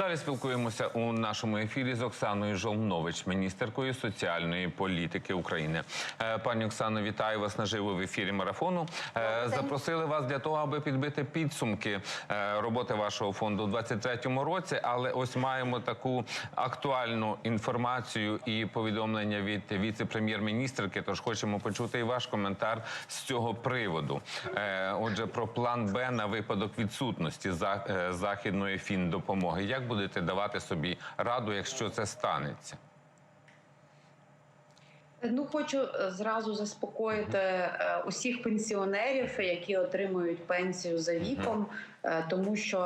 Далі спілкуємося у нашому ефірі з Оксаною Жолнович, міністеркою соціальної політики України. Е, Пані Оксано, вітаю вас наживо в ефірі марафону. Е, Запросили вас для того, аби підбити підсумки е, роботи вашого фонду у 2023 році. Але ось маємо таку актуальну інформацію і повідомлення від віце-прем'єр-міністерки. Тож хочемо почути і ваш коментар з цього приводу. Отже, про план Б на випадок відсутності за- західної фіндопомоги. Як будете давати собі раду, якщо це станеться? Ну, хочу е, зразу заспокоїти е, усіх пенсіонерів, які отримують пенсію за віком, е, тому що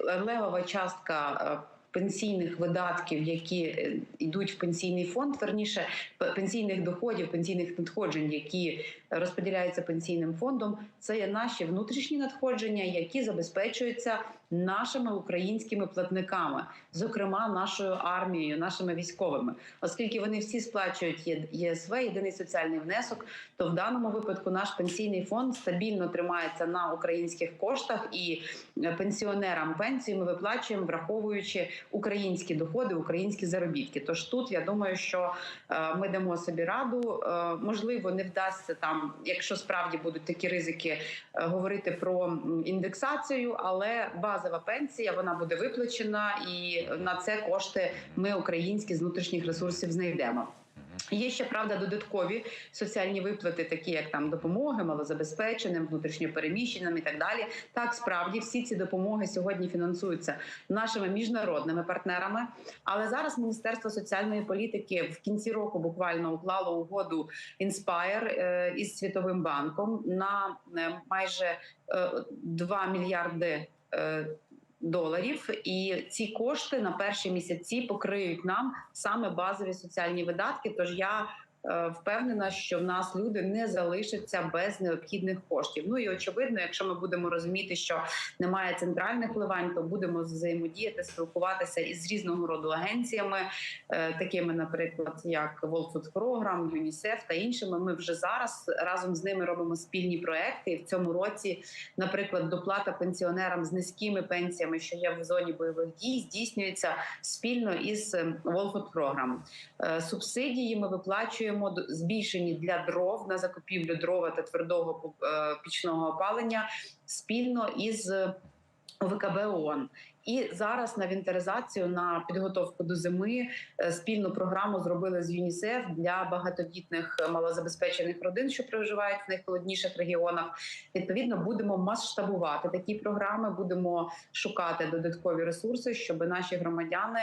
е, левова частка. е, Пенсійних видатків, які йдуть в пенсійний фонд, верніше пенсійних доходів, пенсійних надходжень, які розподіляються пенсійним фондом, це є наші внутрішні надходження, які забезпечуються нашими українськими платниками, зокрема нашою армією, нашими військовими, оскільки вони всі сплачують ЄСВ, єдиний соціальний внесок, то в даному випадку наш пенсійний фонд стабільно тримається на українських коштах, і е, пенсіонерам пенсії ми виплачуємо, враховуючи українські доходи, українські заробітки. Тож тут я думаю, що е, ми дамо собі раду. Е, Можливо, не вдасться там, якщо справді будуть такі ризики, говорити про індексацію, але базова пенсія вона буде виплачена, і на це кошти ми українські з внутрішніх ресурсів знайдемо. Є ще правда додаткові соціальні виплати, такі як там допомоги малозабезпеченим, внутрішньопереміщеним і так далі. Так, справді всі ці допомоги сьогодні фінансуються нашими міжнародними партнерами. Але зараз Міністерство соціальної політики в кінці року буквально уклало угоду Inspire е, із Світовим банком на е, майже е, 2 мільярди. Доларів і ці кошти на перші місяці покриють нам саме базові соціальні видатки. Тож я впевнена, що в нас люди не залишаться без необхідних коштів. Ну і очевидно, якщо ми будемо розуміти, що немає центральних вливань, то будемо взаємодіяти, спілкуватися із різного роду агенціями, е, такими, наприклад, як World Food Program, UNICEF та іншими. Ми вже зараз разом з ними робимо спільні проекти. І в цьому році, наприклад, доплата пенсіонерам з низькими пенсіями, що є в зоні бойових дій, здійснюється спільно із е, World Food Program. Е, Субсидії ми виплачуємо до- збільшені для дров на закупівлю дрова та твердого е, пічного опалення спільно із ОВКБ ООН. І зараз на вінтеризацію на підготовку до зими е, спільну програму зробили з ЮНІСЕФ для багатодітних е, малозабезпечених родин, що проживають в найхолодніших регіонах. Відповідно, будемо масштабувати такі програми, будемо шукати додаткові ресурси, щоб наші громадяни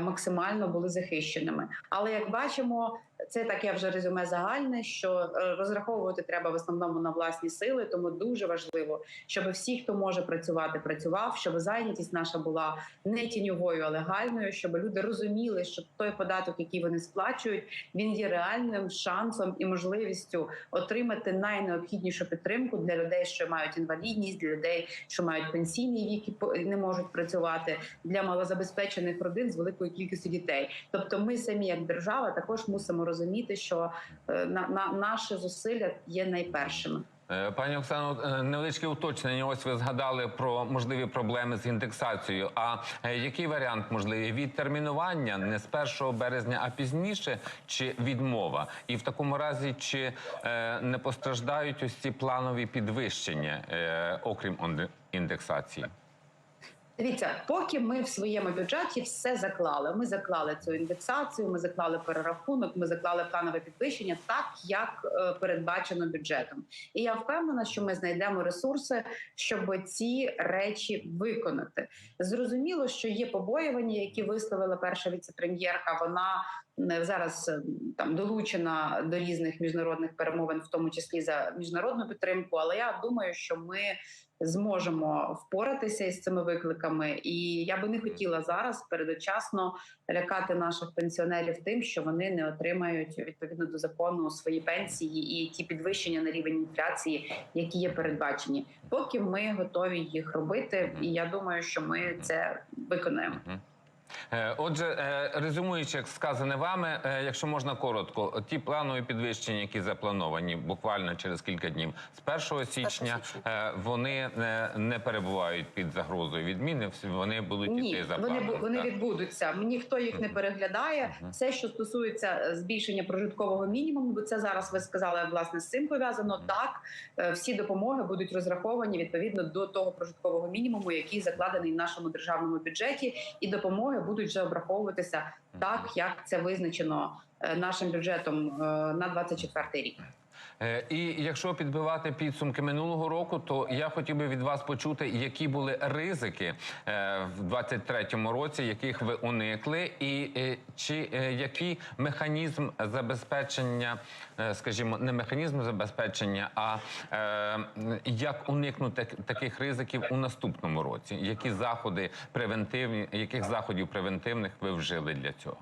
максимально були захищеними. Але як бачимо, це таке вже резюме загальне, що е, розраховувати треба в основному на власні сили, тому дуже важливо, щоб всі, хто може працювати, працював, щоб зайнятість наша була не тіньовою, а легальною, щоб люди розуміли, що той податок, який вони сплачують, він є реальним шансом і можливістю отримати найнеобхіднішу підтримку для людей, що мають інвалідність, для людей, що мають пенсійний вік по- і не можуть працювати, для малозабезпечених родин з великою кількістю дітей. Тобто, ми самі, як держава, також мусимо розуміти, що е, на, на наші зусилля є найпершими. Е, Пані Оксано, е, невеличке уточнення. Ось ви згадали про можливі проблеми з індексацією. А який варіант можливий? Відтермінування не з 1 березня, а пізніше, чи відмова? І в такому разі, чи не постраждають ось ці планові підвищення, окрім індексації? Дивіться, поки ми в своєму бюджеті все заклали. Ми заклали цю індексацію, ми заклали перерахунок, ми заклали планове підвищення, так як е, передбачено бюджетом. І я впевнена, що ми знайдемо ресурси, щоб ці речі виконати. Зрозуміло, що є побоювання, які висловила перша віцепрем'єрка. Вона зараз е, там долучена до різних міжнародних перемовин, в тому числі за міжнародну підтримку. Але я думаю, що ми зможемо впоратися із цими викликами. І я би не хотіла зараз передочасно лякати наших пенсіонерів тим, що вони не отримають відповідно до закону свої пенсії і ті підвищення на рівень інфляції, які є передбачені. Поки ми готові їх робити, і я думаю, що ми це виконаємо. Е, Отже, е, резюмуючи, як сказане вами, е, якщо можна коротко, ті планові підвищення, які заплановані буквально через кілька днів, з 1 січня е, вони не, перебувають під загрозою відміни. Вони будуть Ні, іти за вони планом. вони відбудуться. Ніхто їх не переглядає. Все, що стосується збільшення прожиткового мінімуму, бо це зараз ви сказали власне з цим пов'язано. Так всі допомоги будуть розраховані відповідно до того прожиткового мінімуму, який закладений в нашому державному бюджеті, і допомоги будуть вже обраховуватися так, як це визначено нашим бюджетом е, на 24 рік. Е, І якщо підбивати підсумки минулого року, то я хотів би від вас почути, які були ризики е, в 23-му році, яких ви уникли, і е, чи е, який механізм забезпечення, е, скажімо, не механізм забезпечення, а е, як уникнути таких ризиків у наступному році? Які заходи превентивні, яких заходів превентивних ви вжили для цього?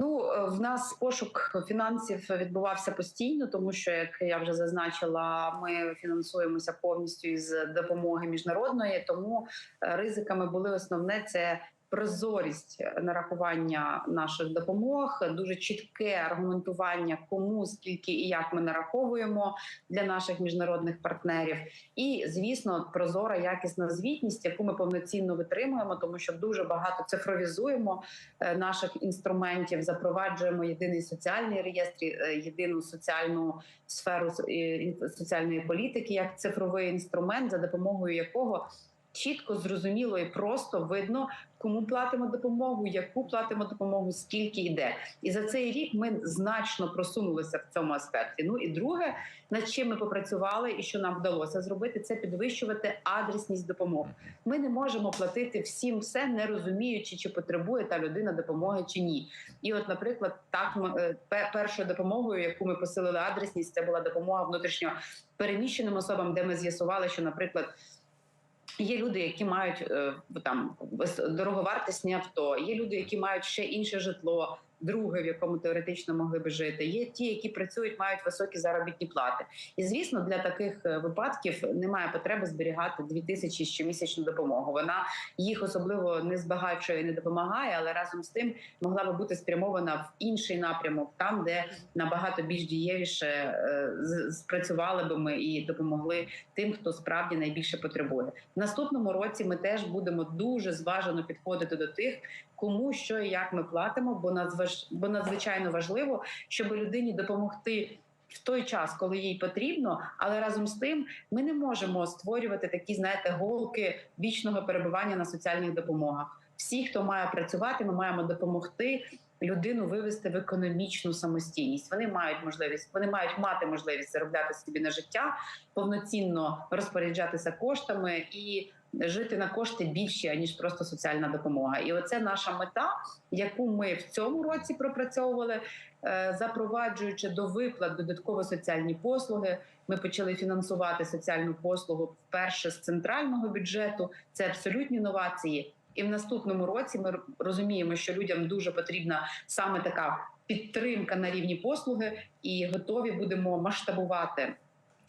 Ну, е, в нас пошук фінансів відбувався постійно, тому що, як я вже зазначила, ми фінансуємося повністю із допомоги міжнародної. Тому е, ризиками були основне це прозорість нарахування наших допомог, дуже чітке аргументування, кому скільки і як ми нараховуємо для наших міжнародних партнерів. І звісно, прозора якісна звітність, яку ми повноцінно витримуємо, тому що дуже багато цифровізуємо е, наших інструментів, запроваджуємо єдиний соціальний реєстр, е, єдину соціальну сферу е, соціальної політики як цифровий інструмент, за допомогою якого чітко зрозуміло і просто видно, кому платимо допомогу, яку платимо допомогу, скільки йде. І за цей рік ми значно просунулися в цьому аспекті. Ну і друге, над чим ми попрацювали, і що нам вдалося зробити, це підвищувати адресність допомоги. Ми не можемо платити всім все, не розуміючи, чи потребує та людина допомоги чи ні. І, от, наприклад, так ми е, першою допомогою, яку ми посилили адресність, це була допомога внутрішньо переміщеним особам, де ми з'ясували, що, наприклад. Є люди, які мають е, там дороговартісні авто, є люди, які мають ще інше житло, друге, в якому теоретично могли би жити. Є ті, які працюють, мають високі заробітні плати. І звісно, для таких е, випадків немає потреби зберігати 2 тисячі щомісячну допомогу. Вона їх особливо не збагачує, і не допомагає, але разом з тим могла би бути спрямована в інший напрямок, там де набагато більш дієвіше е, спрацювали би ми і допомогли тим, хто справді найбільше потребує. В наступному році ми теж будемо дуже зважено підходити до тих, кому що і як ми платимо, бо надзваж... бо надзвичайно важливо, щоб людині допомогти. В той час, коли їй потрібно, але разом з тим ми не можемо створювати такі, знаєте, голки вічного перебування на соціальних допомогах. Всі, хто має працювати, ми маємо допомогти людину вивести в економічну самостійність. Вони мають можливість, вони мають мати можливість заробляти собі на життя, повноцінно розпоряджатися коштами і жити на кошти більші аніж просто соціальна допомога. І оце наша мета, яку ми в цьому році пропрацьовували, е, запроваджуючи до виплат додатково соціальні послуги. Ми почали фінансувати соціальну послугу вперше з центрального бюджету. Це абсолютні новації. І в наступному році ми розуміємо, що людям дуже потрібна саме така підтримка на рівні послуги, і готові будемо масштабувати.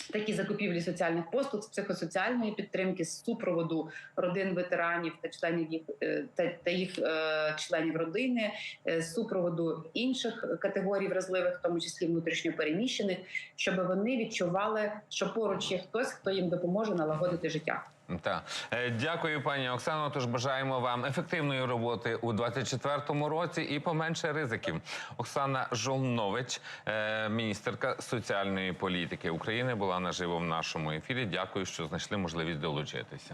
Такі закупівлі соціальних послуг з психосоціальної підтримки, з супроводу родин ветеранів та членів їх е, та, та їх е, членів родини, е, з супроводу інших категорій вразливих, в тому числі внутрішньопереміщених, щоб вони відчували, що поруч є хтось, хто їм допоможе налагодити життя. Так. Е, Дякую, пані Оксано. Тож бажаємо вам ефективної роботи у 24-му році і поменше ризиків. Оксана Жолнович, е, міністерка соціальної політики України, була наживо в нашому ефірі. Дякую, що знайшли можливість долучитися.